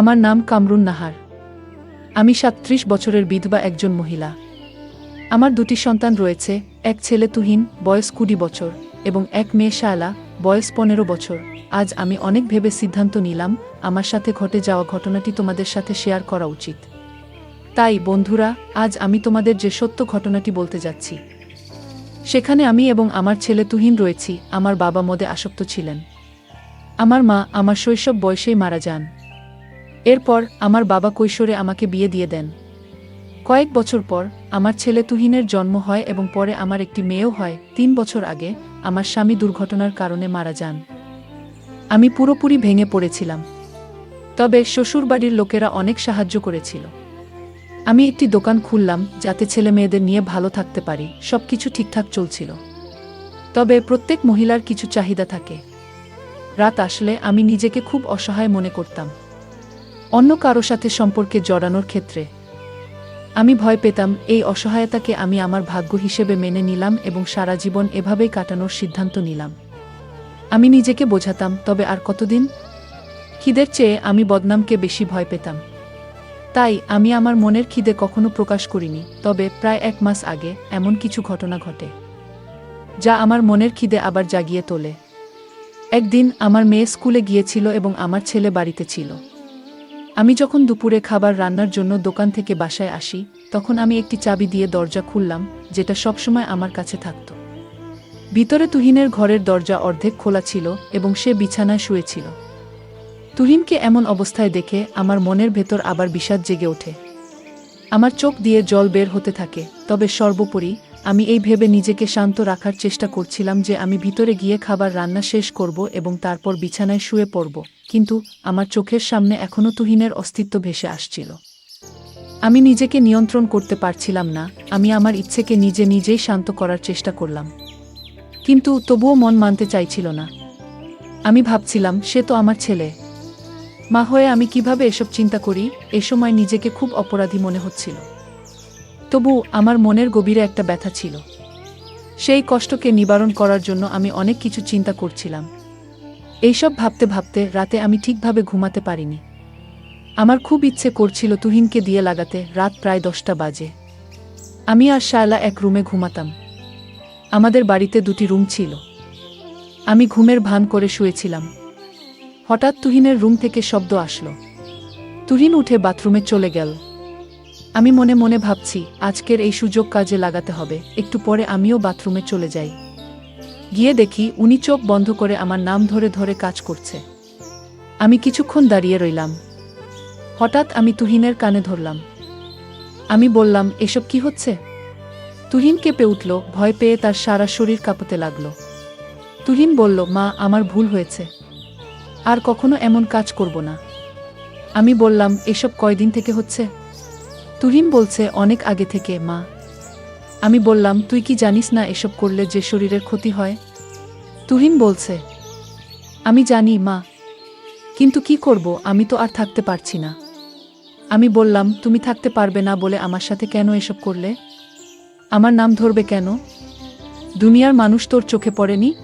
আমার নাম কামরুন নাহার। আমি সাতত্রিশ বছরের বিধবা একজন মহিলা। আমার দুটি সন্তান রয়েছে, এক ছেলে তুহিন, বয়স কুড়ি বছর, এবং এক মেয়ে শায়লা বয়স পনেরো বছর। আজ আমি অনেক ভেবে সিদ্ধান্ত নিলাম, আমার সাথে ঘটে যাওয়া ঘটনাটি তোমাদের সাথে শেয়ার করা উচিত। তাই, বন্ধুরা, আজ আমি তোমাদের যে সত্য ঘটনাটি বলতে যাচ্ছি। সেখানে আমি এবং আমার ছেলে তুহিন রয়েছি, আমার বাবা মদে আসক্ত ছিলেন। আমার মা আমার শৈশব বয়সেই মারা যান। এরপর আমার বাবা কৈশোরে আমাকে বিয়ে দিয়ে দেন। কয়েক বছর পর আমার ছেলে তুহিনের জন্ম হয় এবং পরে আমার একটি মেয়েও হয়। তিন বছর আগে আমার স্বামী দুর্ঘটনার কারণে মারা যান। আমি পুরোপুরি ভেঙে পড়েছিলাম। তবে শ্বশুরবাড়ির লোকেরা অনেক সাহায্য করেছিল। আমি একটি দোকান খুললাম যাতে ছেলে মেয়েদের নিয়ে ভালো থাকতে পারি। সবকিছু ঠিকঠাক চলছিল। তবে প্রত্যেক মহিলার কিছু চাহিদা থাকে। রাত আসলে আমি নিজেকে খুব অসহায় মনে করতাম। অন্য কারও সাথে সম্পর্কে জড়ানোর ক্ষেত্রে। আমি ভয় পেতাম এই অসহায়তাকে আমি আমার ভাগ্য হিসেবে মেনে নিলাম এবং সারা জীবন এভাবেই কাটানোর সিদ্ধান্ত নিলাম। আমি নিজেকে বোঝাতাম, তবে আর কতদিন? খিদের চেয়ে আমি বদনামকে বেশি ভয় পেতাম। তাই আমি আমার মনের খিদে কখনো প্রকাশ করিনি, তবে প্রায় এক মাস আগে এমন কিছু ঘটনা ঘটে, যা আমার মনের খিদে আবার জাগিয়ে তোলে। একদিন আমার মেয়ে স্কুলে গিয়েছিল এবং আমার ছেলে বাড়িতে ছিল। আমি যখন দুপুরে খাবার রান্নার জন্য দোকান থেকে বাসায় আসি, তখন আমি একটি চাবি দিয়ে দরজা খুললাম, যেটা সবসময় আমার কাছে থাকত। ভিতরে তুহিনের ঘরের দরজা অর্ধেক খোলা ছিল এবং সে বিছানায় শুয়েছিল। তুহিনকে এমন অবস্থায় দেখে আমার মনের ভেতর আবার বিষাদ জেগে ওঠে। আমার চোখ দিয়ে জল বের হতে থাকে, তবে সর্বোপরি আমি এই ভেবে নিজেকে শান্ত রাখার চেষ্টা করছিলাম যে আমি ভিতরে গিয়ে খাবার রান্না শেষ করব এবং তারপর বিছানায় শুয়ে পড়ব। কিন্তু আমার চোখের সামনে এখনও তুহিনের অস্তিত্ব ভেসে আসছিল। আমি নিজেকে নিয়ন্ত্রণ করতে পারছিলাম না, আমি আমার ইচ্ছেকে নিজে নিজেই শান্ত করার চেষ্টা করলাম। কিন্তু তবুও মন মানতে চাইছিল না। আমি ভাবছিলাম, সে তো আমার ছেলে। মা হয়ে আমি কীভাবে এসব চিন্তা করি? এ সময় নিজেকে খুব অপরাধী মনে হচ্ছিল। তবু আমার মনের গভীরে একটা ব্যথা ছিল। সেই কষ্টকে নিবারণ করার জন্য আমি অনেক কিছু চিন্তা করছিলাম। এইসব ভাবতে ভাবতে রাতে আমি ঠিকভাবে ঘুমাতে পারিনি। আমার খুব ইচ্ছে করছিল তুহিনকে দিয়ে লাগাতে রাত প্রায় দশটা বাজে। আমি আর শায়লা এক রুমে ঘুমাতাম। আমাদের বাড়িতে দুটি রুম ছিল। আমি ঘুমের ভান করে শুয়েছিলাম। হঠাৎ তুহিনের রুম থেকে শব্দ আসলো। তুহিন উঠে বাথরুমে চলে গেল। আমি মনে মনে ভাবছি, আজকের এই সুযোগ কাজে লাগাতে হবে। একটু পরে আমিও বাথরুমে চলে যাই। গিয়ে দেখি উনি চোখ বন্ধ করে আমার নাম ধরে ধরে কাজ করছে। আমি কিছুক্ষণ দাঁড়িয়ে রইলাম। হঠাৎ আমি তুহিনের কানে ধরলাম। আমি বললাম, এসব কি হচ্ছে? তুহিন কেঁপে উঠল, ভয় পেয়ে তার সারা শরীর কাঁপতে লাগল। তুহিন বলল, মা, আমার ভুল হয়েছে। আর কখনো এমন কাজ করব না। আমি বললাম, এসব কয়দিন থেকে হচ্ছে? তুহিন বলছে, অনেক আগে থেকে, মা। আমি বললাম, তুই কি জানিস না এসব করলে যে শরীরের ক্ষতি হয়? তুহিন বলছে, আমি জানি, মা। কিন্তু কি করব? আমি তো আর থাকতে পারছি না। আমি বললাম, তুমি থাকতে পারবে না বলে আমার সাথে কেন এসব করলে? আমার নাম ধরবে কেন? দুনিয়ার মানুষ তোর চোখে পড়েনি?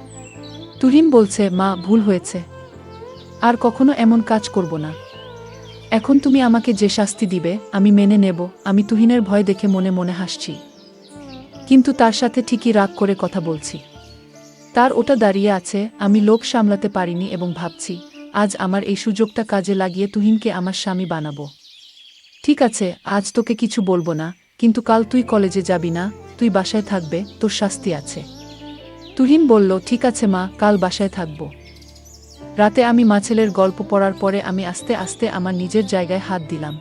তুহিন বলছে, মা, ভুল হয়েছে। আর কখনো এমন কাজ করব না। এখন তুমি আমাকে যে শাস্তি দিবে, আমি মেনে নেব, আমি তুহিনের ভয় দেখে মনে মনে হাসছি। কিন্তু তার সাথে ঠিকই রাগ করে কথা বলছি। তার ওটা দাঁড়িয়ে আছে, আমি লোক সামলাতে পারিনি এবং ভাবছি, আজ আমার এই সুযোগটা কাজে লাগিয়ে তুহিনকে আমার স্বামী বানাবো। ঠিক আছে, আজ তোকে কিছু বলব না, কিন্তু কাল তুই কলেজে যাবি না, তুই বাসায় থাকবে, তোর শাস্তি আছে। তুহিন বলল, ঠিক আছে মা, কাল বাসায় থাকব। রাতে আমি মাছেলের গল্প পড়ার পরে আমি আস্তে আস্তে আমার নিজের জায়গায় হাত দিলাম।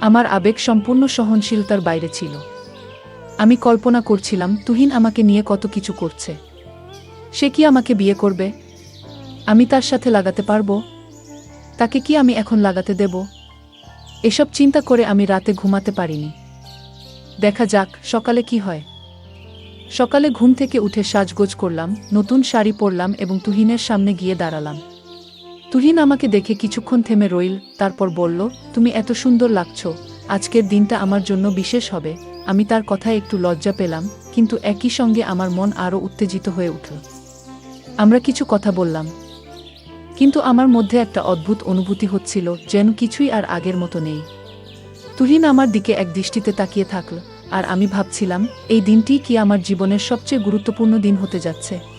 আমার আবেগ সম্পূর্ণ সহনশীলতার বাইরে ছিল। আমি কল্পনা করছিলাম, তুহিন আমাকে নিয়ে কত কিছু করছে। সে কি আমাকে বিয়ে করবে? আমি তার সাথে লাগাতে পারব? তাকে কি আমি এখন লাগাতে দেব? এসব চিন্তা করে আমি রাতে ঘুমাতে পারিনি। দেখা যাক, সকালে কি হয়। সকালে ঘুম থেকে উঠে সাজগোজ করলাম, নতুন শাড়ি পরলাম এবং তুহিনের সামনে গিয়ে দাঁড়ালাম। তুহিন আমাকে দেখে কিছুক্ষণ থেমে রইল, তারপর বলল, তুমি এত সুন্দর লাগছো, আজকের দিনটা আমার জন্য বিশেষ হবে। আমি তার কথায় একটু লজ্জা পেলাম, কিন্তু একই সঙ্গে আমার মন আরও উত্তেজিত হয়ে উঠল। আমরা কিছু কথা বললাম। কিন্তু আমার মধ্যে একটা অদ্ভুত অনুভূতি হচ্ছিল, যেন কিছুই আর আগের মতো নেই। তুহিন আমার দিকে এক দৃষ্টিতে তাকিয়ে থাকল। আর আমি ভাবছিলাম এই দিনটি কি আমার জীবনের সবচেয়ে গুরুত্বপূর্ণ দিন হতে যাচ্ছে।